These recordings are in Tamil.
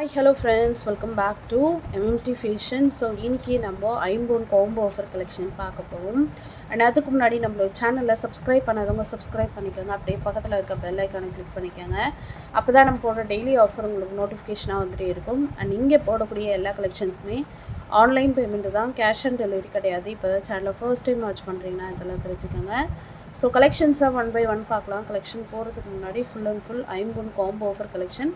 Hi hello friends welcome back to MMT fashion so இன்னைக்கு நம்ம ஐம்பொன் காம்போ ஆஃபர் கலெக்ஷன் பார்க்க போகிறோம் அண்ட் அதுக்கு முன்னாடி நம்மளோட சேனலில் சப்ஸ்கிரைப் பண்ணாதவங்க சப்ஸ்கிரைப் பண்ணிக்கோங்க. அப்படியே பக்கத்தில் இருக்க பெல் ஐக்கானை கிளிக் பண்ணிக்கோங்க. அப்போ தான் நம்ம போடுற டெய்லி ஆஃபர் உங்களுக்கு நோட்டிஃபிகேஷனாக வந்துட்டே இருக்கும். அண்ட் இங்கே போடக்கூடிய எல்லா கலெக்ஷன்ஸுமே ஆன்லைன் பேமெண்ட்டு தான். கேஷ் ஆன் டெலிவரி கிடையாது. இப்போ தான் சேனலை ஃபர்ஸ்ட் டைம் வாட்ச் பண்ணுறீங்கன்னா இதெல்லாம் தெரிஞ்சுக்கோங்க. ஸோ கலெக்ஷன்ஸாக ஒன் பை ஒன் பார்க்கலாம். கலெக்ஷன் போகிறதுக்கு முன்னாடி ஃபுல் அண்ட் ஃபுல் ஐம்பொன் combo offer collection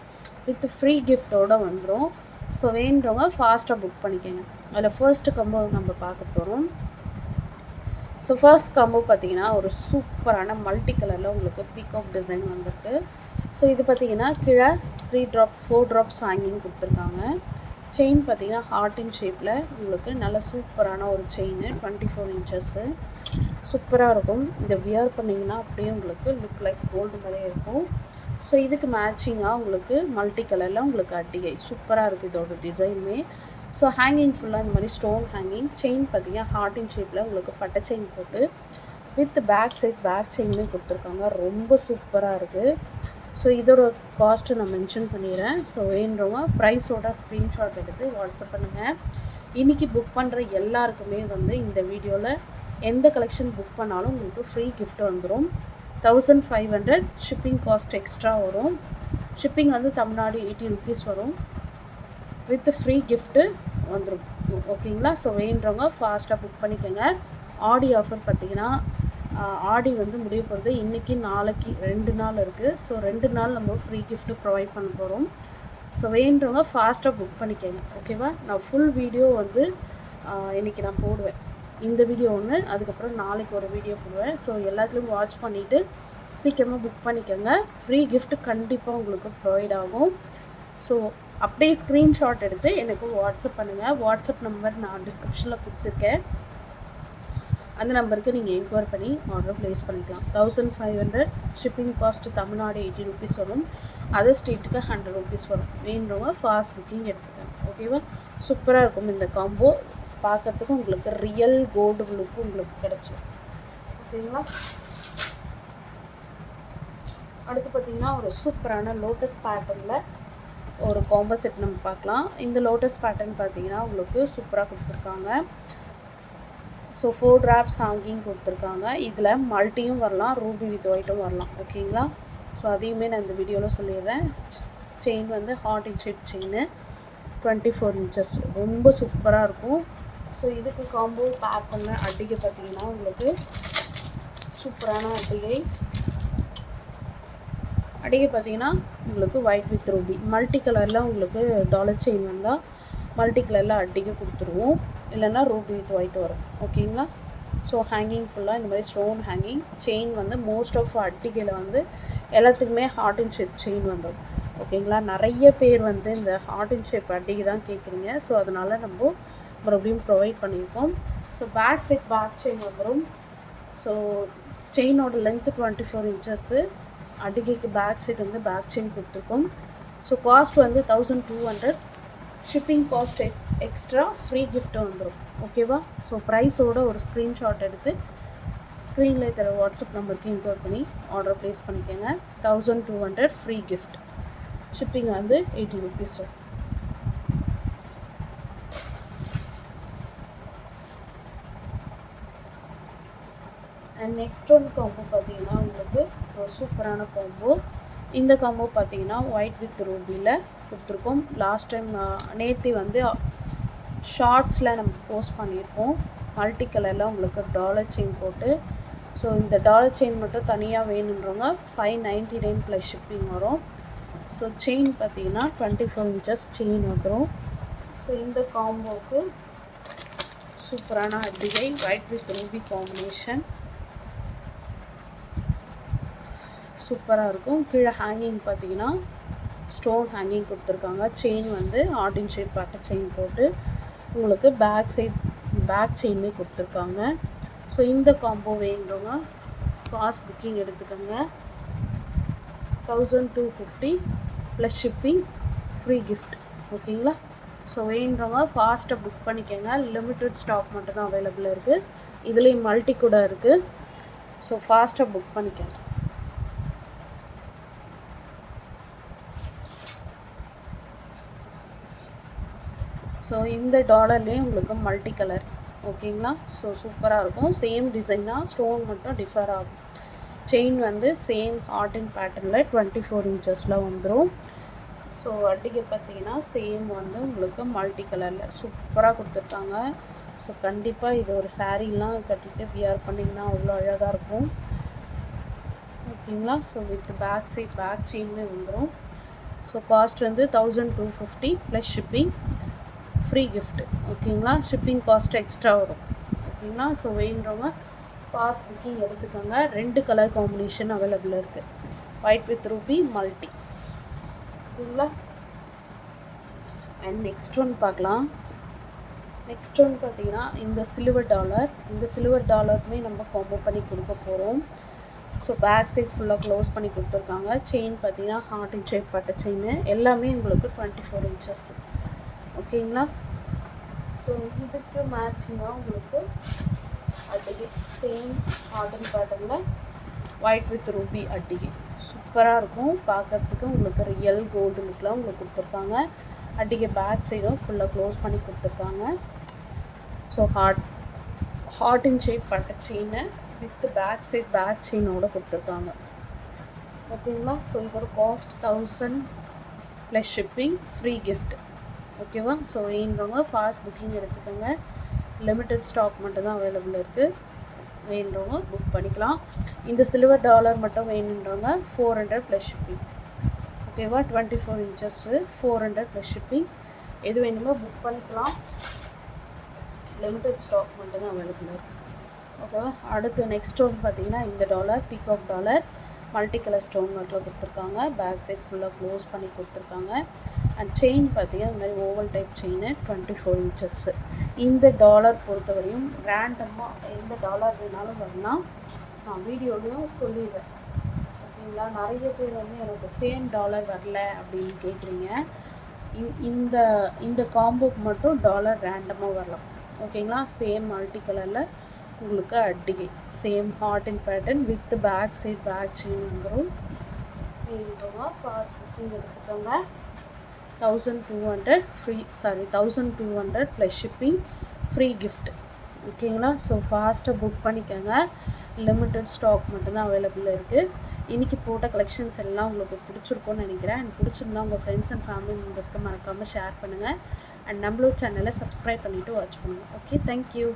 with free கிஃப்டோடு வந்துடும் ஸோ வேண்டவங்க ஃபாஸ்ட்டாக புக் பண்ணிக்கோங்க. அதில் ஃபர்ஸ்ட் காம்போ நம்ம பார்க்க போகிறோம் ஸோ ஃபர்ஸ்ட் காம்போ பார்த்தீங்கன்னா ஒரு சூப்பரான மல்டி கலரில் உங்களுக்கு பீகாக் டிசைன் வந்திருக்கு. ஸோ இது பார்த்தீங்கன்னா கீழே three drop four drops hanging கொடுத்துருக்காங்க. செயின் பார்த்தீங்கன்னா ஹார்ட்டின் ஷேப்பில் உங்களுக்கு நல்ல சூப்பரான ஒரு செயின் டுவெண்ட்டி ஃபோர் இன்ச்சஸ்ஸு சூப்பராக இருக்கும். இதை வியர் பண்ணிங்கன்னா அப்படியே உங்களுக்கு லுக் லைக் கோல்டு மாதிரியே இருக்கும். ஸோ இதுக்கு மேட்சிங்காக உங்களுக்கு மல்டி கலரில் உங்களுக்கு அட்டிகை. சூப்பராக இருக்குது இதோட டிசைனுமே ஸோ ஹேங்கிங் ஃபுல்லாக இந்த மாதிரி ஸ்டோன் ஹேங்கிங் செயின் பார்த்தீங்கன்னா ஹார்ட்டின் ஷேப்பில் உங்களுக்கு பட்டை செயின் போட்டு வித் பேக் சைட் பேக் செயினுமே கொடுத்துருக்காங்க. ரொம்ப சூப்பராக இருக்குது ஸோ இதோட காஸ்ட்டு நான் மென்ஷன் பண்ணிடுறேன். ஸோ வேணுறவங்க ப்ரைஸோட ஸ்க்ரீன்ஷாட் எடுத்து வாட்ஸ்அப் பண்ணுங்கள் இன்றைக்கி புக் பண்ணுற எல்லாருக்குமே வந்து இந்த வீடியோவில் எந்த கலெக்ஷன் புக் பண்ணாலும் உங்களுக்கு ஃப்ரீ கிஃப்ட் வந்துடும் thousand five hundred shipping cost extra வரும். ஷிப்பிங் வந்து தமிழ்நாடு எயிட்டி ருபீஸ் வரும். வித் ஃப்ரீ கிஃப்ட்டு வந்துடும் ஓகேங்களா ஸோ வேணுறவங்க ஃபாஸ்ட்டாக புக் பண்ணிக்கோங்க. ஆடி ஆஃபர் பார்த்திங்கன்னா ஆடி வந்து முடிய போகிறது இன்றைக்கி நாளைக்கு ரெண்டு நாள் இருக்குது ஸோ ரெண்டு நாள் நம்ம ஃப்ரீ கிஃப்ட்டு ப்ரொவைட் பண்ண போகிறோம் ஸோ வேண்டவங்க ஃபாஸ்ட்டாக புக் பண்ணிக்கோங்க. ஓகேவா நான் ஃபுல் வீடியோ வந்து இன்றைக்கி நான் போடுவேன். இந்த வீடியோ ஒன்று அதுக்கப்புறம் நாளைக்கு ஒரு வீடியோ போடுவேன். ஸோ எல்லாத்துலேயும் வாட்ச் பண்ணிவிட்டு சீக்கிரமாக புக் பண்ணிக்கோங்க. ஃப்ரீ கிஃப்ட் கண்டிப்பாக உங்களுக்கு ப்ரொவைட் ஆகும். ஸோ அப்படியே ஸ்க்ரீன்ஷாட் எடுத்து எனக்கு வாட்ஸ்அப் பண்ணுங்கள் வாட்ஸ்அப் நம்பர் நான் டிஸ்கிரிப்ஷனில் கொடுத்துருக்கேன். அந்த நம்பருக்கு நீங்கள் என்கொயர் பண்ணி ஆர்டர் ப்ளேஸ் பண்ணிக்கலாம். Thousand five hundred shipping cost Tamilnadu eighty rupees வரும். அதர் ஸ்டேட்டுக்கு ஹண்ட்ரட் ருபீஸ் வரும். வேணுறவங்க ஃபாஸ்ட் புக்கிங் எடுத்துக்கோங்க ஓகேவா சூப்பராக இருக்கும் இந்த காம்போ பார்க்குறதுக்கு உங்களுக்கு ரியல் கோல்டு லுக்கு உங்களுக்கு கிடச்சிடும் ஓகேங்களா அடுத்து பார்த்திங்கன்னா ஒரு சூப்பரான லோட்டஸ் பேட்டர்னில் ஒரு காம்போ செட் நம்ம பார்க்கலாம். இந்த லோட்டஸ் பேட்டர்ன் பார்த்தீங்கன்னா உங்களுக்கு சூப்பராக கொடுத்துருக்காங்க. ஸோ ஃபோர் ட்ராப்ஸ் ஹாங்கிங் கொடுத்துருக்காங்க. இதில் மல்ட்டியும் வரலாம் ரூபி வித் ஒயிட்டும் வரலாம். ஓகேங்களா ஸோ அதையுமே நான் இந்த வீடியோவில் சொல்லிடுறேன். செயின் வந்து heart in shape chain twenty four inches ரொம்ப சூப்பராக இருக்கும். ஸோ இதுக்கு காம்போ பேக் பண்ண அட்டிகை பார்த்தீங்கன்னா உங்களுக்கு சூப்பரான அட்டிகை. அடிகை பார்த்தீங்கன்னா உங்களுக்கு ஒயிட் வித் ரூபி மல்டி கலரில் உங்களுக்கு டாலர் செயின் வந்தால் மல்டி கலரில் கொடுத்துருவோம். இல்லைன்னா ரூட் வித் ஒயிட் வரும். ஓகேங்களா ஸோ ஹேங்கிங் ஃபுல்லாக இந்த மாதிரி ஸ்டோன் ஹேங்கிங் செயின் வந்து மோஸ்ட் ஆஃப் அட்டிகையில் வந்து எல்லாத்துக்குமே ஹார்ட் அண்ட் ஷேப் செயின் வந்துடும் ஓகேங்களா நிறைய பேர் வந்து இந்த ஹார்ட் அண்ட் ஷேப் அட்டிகை தான் கேட்குறீங்க ஸோ அதனால் நம்ம மறுபடியும் ப்ரொவைட் பண்ணியிருக்கோம் so back set back chain வந்துடும் ஸோ செயினோட லென்த்து டுவெண்ட்டி ஃபோர் இன்ச்சஸ்ஸு அடிகைக்கு பேக் சைட் வந்து பேக் செயின் கொடுத்துருக்கோம். ஸோ காஸ்ட் வந்து thousand two hundred shipping cost ex extra free gift வந்துடும் ஓகேவா ஸோ ப்ரைஸோட ஒரு ஸ்க்ரீன்ஷாட் எடுத்து ஸ்க்ரீனில் தர வாட்ஸ்அப் நம்பருக்கு இன்கோர் பண்ணி ஆர்டர் ப்ளேஸ் பண்ணிக்கோங்க. Thousand two hundred free gift shipping வந்து எயிட்டி ருபீஸ் வரும். அண்ட் நெக்ஸ்ட் ஒன் காம்போ பார்த்தீங்கன்னா உங்களுக்கு ஒரு சூப்பரான காம்போ இந்த காம்போ பார்த்தீங்கன்னா ஒயிட் வித் ரூபியில் கொடுத்துருக்கோம். லாஸ்ட் டைம் நேற்று வந்து ஷார்ட்ஸில் நம்ம போஸ்ட் பண்ணியிருக்கோம் மல்டி கலரில் உங்களுக்கு டாலர் செயின் போட்டு. ஸோ இந்த டாலர் செயின் மட்டும் தனியாக வேணுன்றவங்க five ninety nine plus shipping வரும். ஸோ செயின் பார்த்தீங்கன்னா டுவெண்ட்டி ஃபோர் இன்ச்சஸ் செயின் வந்துடும் ஸோ இந்த காம்போவுக்கு சூப்பரான அடிகை ஒயிட் வித் ரூபி காம்பினேஷன் சூப்பராக இருக்கும். கீழே ஹேங்கிங் பார்த்தீங்கன்னா ஸ்டோன் ஹேங்கிங் கொடுத்துருக்காங்க. செயின் வந்து ஆர்டின் ஷேப் பட்டை செயின் போட்டு உங்களுக்கு பேக் சைட் பேக் செயினுமே கொடுத்துருக்காங்க. ஸோ இந்த காம்போ வேணுறவங்க ஃபாஸ்ட் புக்கிங் எடுத்துக்கோங்க. Thousand two fifty plus shipping free gift ஓகேங்களா ஸோ வேணுறவங்க ஃபாஸ்ட்டாக புக் பண்ணிக்கோங்க. லிமிட்டட் ஸ்டாக் மட்டும் தான் அவைலபிள் இருக்குது இதுலேயும் மல்டி கூட இருக்குது ஸோ ஃபாஸ்ட்டாக புக் பண்ணிக்கோங்க. ஸோ இந்த டாலர்லேயே உங்களுக்கு மல்டி கலர் ஓகேங்களா ஸோ சூப்பராக இருக்கும். சேம் டிசைன் தான். ஸ்டோன் மட்டும் டிஃபர் ஆகும். செயின் வந்து சேம் ஹார்ட் அண்ட் பேட்டர்னில் டுவெண்ட்டி ஃபோர் இன்ச்சஸில் வந்துடும் ஸோ அட்டிகை பார்த்தீங்கன்னா சேம் வந்து உங்களுக்கு மல்டி கலரில் சூப்பராக கொடுத்துருக்காங்க. ஸோ கண்டிப்பாக இது ஒரு சாரீலாம் கட்டிட்டு வியர் பண்ணிங்கன்னா அவ்வளோ அழகாக இருக்கும். ஓகேங்களா so with back side back செயின்மே வந்துடும் ஸோ காஸ்ட் வந்து thousand two fifty plus shipping free gift ஓகேங்களா ஷிப்பிங் காஸ்ட் எக்ஸ்ட்ரா வரும். ஓகேங்களா ஸோ வேணுறவங்க ஃபாஸ்ட் புக்கிங் எடுத்துக்கோங்க. ரெண்டு கலர் காம்பினேஷன் அவைலபிள் இருக்குது ஒயிட் வித் ரூபி மல்டி ஓகேங்களா அண்ட் நெக்ஸ்ட் ஒன் பார்க்கலாம். நெக்ஸ்ட் ஒன் பார்த்தீங்கன்னா இந்த சில்வர் டாலர் இந்த சில்வர் டாலருமே நம்ம காம்போ பண்ணி கொடுக்க போகிறோம் ஸோ பேக் சைட் ஃபுல்லாக க்ளோஸ் பண்ணி கொடுத்துருக்காங்க. செயின் பார்த்தீங்கன்னா ஹார்ட் இன் ஷேப் பட்ட செயின் எல்லாமே உங்களுக்கு டுவெண்ட்டி ஃபோர் இன்ச்சஸ் ஓகேங்களா? ஸோ இதுக்கு மேட்சிங்காக உங்களுக்கு அட்டிகை சேம் ஆர்டர் பேட்டர்னில் ஒயிட் வித் ரூபி அட்டிகை சூப்பராக இருக்கும். பார்க்குறதுக்கு உங்களுக்கு ரியல் கோல்டு லுக்கில் உங்களுக்கு கொடுத்துருக்காங்க. அட்டிகை பேக் சைடும் ஃபுல்லாக க்ளோஸ் பண்ணி கொடுத்துருக்காங்க. So heart heart in shape பட்ட செயினை வித் பேக் சைட் பேக் செயினோட கொடுத்துருக்காங்க. ஓகேங்களா? ஸோ இதோட cost thousand plus shipping free gift ஓகேவா ஸோ வேணுறவங்க ஃபாஸ்ட் புக்கிங் எடுத்துக்கோங்க. லிமிட்டட் ஸ்டாக் மட்டும்தான் அவைலபிள் இருக்குது வேணுறவங்க புக் பண்ணிக்கலாம். இந்த சில்வர் டாலர் மட்டும் வேணுன்றவங்க ஃபோர் ஹண்ட்ரட் ப்ளஸ் ஷிப்பிங் ஓகேவா twenty four inches four hundred plus shipping எது வேணுமோ புக் பண்ணிக்கலாம். லிமிட்டட் ஸ்டாக் மட்டும்தான் அவைலபிள் இருக்குது ஓகேவா அடுத்து நெக்ஸ்ட் ஒன் பார்த்தீங்கன்னா இந்த dollar peacock dollar multi colour stone மட்டும் கொடுத்துருக்காங்க. பேக் சைட் ஃபுல்லாக க்ளோஸ் பண்ணி கொடுத்துருக்காங்க. செயின் பார்த்தீங்கன்னா இந்த மாதிரி oval type chain twenty four inches இந்த டாலர் பொறுத்தவரையும் ரேண்டமாக எந்த டாலர் வேணாலும் வரலாம். நான் வீடியோலையும் சொல்லிடுறேன். ஓகேங்களா? நிறைய பேர் வந்து எனக்கு சேம் டாலர் வரல அப்படின்னு கேட்குறீங்க. இந்த இந்த காம்போக்கு மட்டும் டாலர் ரேண்டமாக வரலாம். ஓகேங்களா? சேம் மல்டி கலரில் உங்களுக்கு அட்டிகை same heart and pattern with back side back chain வந்துடும் ஃபாஸ்ட் புக்கிங் எடுத்துக்கோங்க. Thousand two hundred free sorry thousand two hundred plus shipping free gift ஓகேங்களா ஸோ ஃபாஸ்ட்டாக புக் பண்ணிக்கோங்க. லிமிட்டட் ஸ்டாக் மட்டும்தான் அவைலபிள் இருக்குது இன்றைக்கி போட்ட கலெக்ஷன்ஸ் எல்லாம் உங்களுக்கு பிடிச்சிருக்கும்னு நினைக்கிறேன். அண்ட் பிடிச்சிருந்தா உங்கள் ஃப்ரெண்ட்ஸ் அண்ட் ஃபேமிலி மெம்பர்ஸ்க்கு மறக்காமல் ஷேர் பண்ணுங்கள் அண்ட் நம்மளோட சேனலை சப்ஸ்கிரைப் பண்ணிவிட்டு வாட்ச் பண்ணுங்கள் ஓகே தேங்க்யூ